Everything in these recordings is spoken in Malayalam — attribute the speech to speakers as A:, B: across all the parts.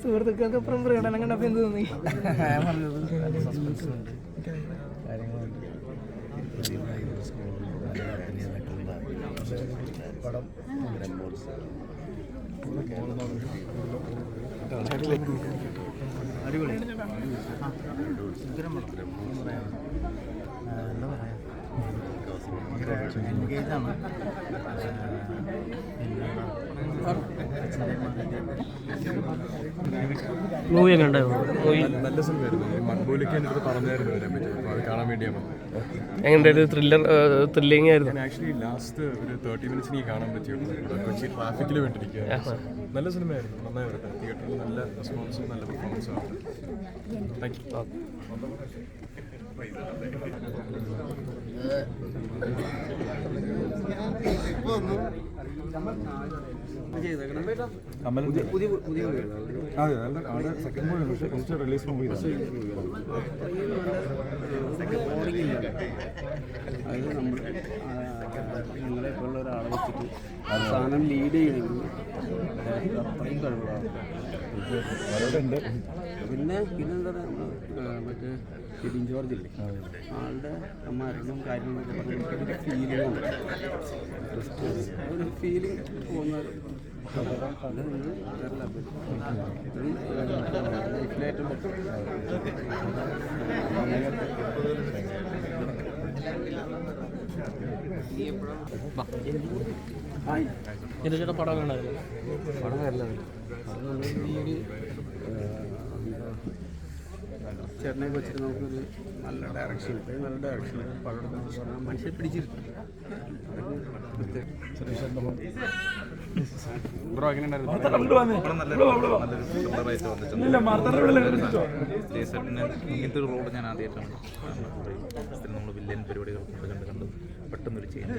A: സുഹൃത്തുക്കൾക്ക് അപ്പുറം പ്രകടനം കണ്ടപ്പോ എന്ത് തോന്നി?
B: ഞാൻ പറഞ്ഞത് നല്ല സസ്പെൻസ് ഉണ്ട് കാര്യങ്ങളുണ്ട് പുതിയ ഭയങ്കര സ്കൂളിൽ നല്ല അഭിനയമായിട്ടുള്ള പടം അടിപൊളി ആ, ഉഗ്രം പടം. ആ, എന്താ പറയാ എൻഗേജ് ആണ്
C: മൂവി ഒക്കെ ഉണ്ടായിരുന്നു മൂവി
D: നല്ല സിനിമയായിരുന്നു ഈ മൺബോലിക്ക് എന്റെ അടുത്ത് പറഞ്ഞായിരുന്നു വരാൻ പറ്റി അപ്പോൾ അത് കാണാൻ വേണ്ടിയാണ് എങ്ങനെ
C: എങ്ങനെയുണ്ടായിരുന്നു ത്രില്ലർ ത്രില്ലിംഗ് ആയിരുന്നു?
D: ആക്ച്വലി ലാസ്റ്റ് ഒരു തേർട്ടി മിനിറ്റ്സ് എനിക്ക് കാണാൻ പറ്റിയുള്ളൂ കൊച്ചി ട്രാഫിക്കിൽ വേണ്ടിയിരിക്കുക നല്ല സിനിമയായിരുന്നു. നന്നായി വരട്ടെ. തിയേറ്ററിൽ നല്ല റെസ്പോൺസും നല്ല പെർഫോമൻസും ആണ്. താങ്ക് യു അതെ നല്ല അവിടെ സെക്കൻഡ് മൂവി പക്ഷേ കുറച്ച് റിലീസ് മൂവി
E: അതായത് നമ്മൾ നിങ്ങളെ പോലുള്ള ഒരാളെ വെച്ചിട്ട് ലീഡ് ചെയ്യണമെങ്കിൽ അത്രയും പിന്നെ പിന്നെന്താ പറയുക മറ്റേ ഷിബിൻ ജോർജ് ഇല്ലേ? ആളുടെ മരണം കാര്യങ്ങളൊക്കെ പറഞ്ഞാൽ എനിക്കൊരു ഫീലിംഗ് ഉണ്ട് ഒരു ഫീലിംഗ് പോകുന്ന അത് നിങ്ങൾ വേറെ പടം നല്ലതാണ് പടം നല്ല ഈ ഒരു ചേട്ടനെ വെച്ചിട്ട് നമുക്കൊരു നല്ല ഡയറക്ഷൻ നല്ല ഡയറക്ഷൻ പലയിടത്തും പറഞ്ഞാൽ മനുഷ്യരെ പിടിച്ചിരുത്തും
D: ബ്രോ എങ്ങനെ
F: ജയസേട്ടന് ഇങ്ങനത്തെ ഒരു റോഡ് ഞാൻ ആദ്യമായിട്ടാണ് നമ്മൾ വില്ലൻ പരിപാടികൾ കൊണ്ട് കണ്ട് കണ്ട് പെട്ടെന്നൊരു ചേഞ്ച്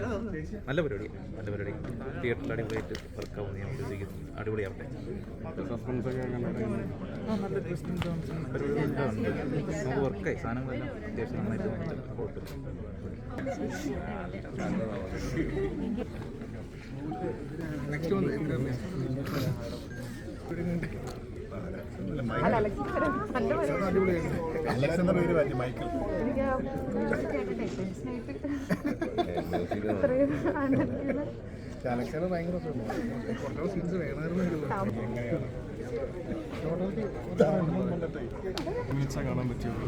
F: നല്ല പരിപാടി നല്ല പരിപാടി. തിയേറ്ററിൽ അടിപൊളിയായിട്ട് വർക്കാവുന്ന ഞാൻ ഉദ്ദേശിക്കുന്നു. അടിപൊളിയാവട്ടെ.
D: സസ്പെൻസ് ഒക്കെ
F: നല്ല ട്വിസ്റ്റും നമുക്ക് വർക്കായി സാധനങ്ങളെല്ലാം
D: പേര് മൈക്കിൾ ഭയങ്കര സീൻസ് വേണമായിരുന്നു കാണാൻ പറ്റിയുള്ളൂ